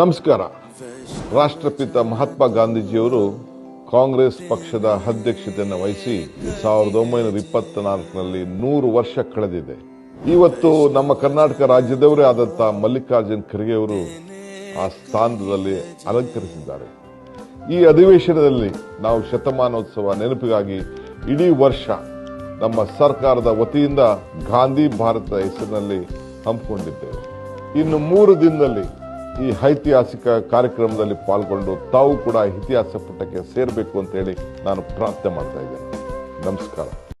ನಮಸ್ಕಾರ. ರಾಷ್ಟ್ರಪಿತ ಮಹಾತ್ಮ ಗಾಂಧೀಜಿಯವರು ಕಾಂಗ್ರೆಸ್ ಪಕ್ಷದ ಅಧ್ಯಕ್ಷತೆಯನ್ನು ವಹಿಸಿ ಸಾವಿರದ ಒಂಬೈನೂರ ಇಪ್ಪತ್ನಾಲ್ಕರಲ್ಲಿ ನೂರು ವರ್ಷ ಕಳೆದಿದೆ. ಇವತ್ತು ನಮ್ಮ ಕರ್ನಾಟಕ ರಾಜ್ಯದವರೇ ಆದಂತಹ ಮಲ್ಲಿಕಾರ್ಜುನ್ ಖರ್ಗೆ ಅವರು ಆ ಸ್ಥಾನದಲ್ಲಿ ಅಲಂಕರಿಸಿದ್ದಾರೆ. ಈ ಅಧಿವೇಶನದಲ್ಲಿ ನಾವು ಶತಮಾನೋತ್ಸವ ನೆನಪಿಗಾಗಿ ಇಡೀ ವರ್ಷ ನಮ್ಮ ಸರ್ಕಾರದ ವತಿಯಿಂದ ಗಾಂಧಿ ಭಾರತ ಹೆಸರಿನಲ್ಲಿ ಹಮ್ಮಿಕೊಂಡಿದ್ದೇವೆ. ಇನ್ನು ಮೂರು ದಿನದಲ್ಲಿ ಈ ಐತಿಹಾಸಿಕ ಕಾರ್ಯಕ್ರಮದಲ್ಲಿ ಪಾಲ್ಗೊಂಡು ತಾವು ಕೂಡ ಇತಿಹಾಸ ಪುಟಕ್ಕೆ ಸೇರಬೇಕು ಅಂತ ಹೇಳಿ ನಾನು ಪ್ರಾರ್ಥನೆ ಮಾಡ್ತಾ ಇದ್ದೇನೆ. ನಮಸ್ಕಾರ.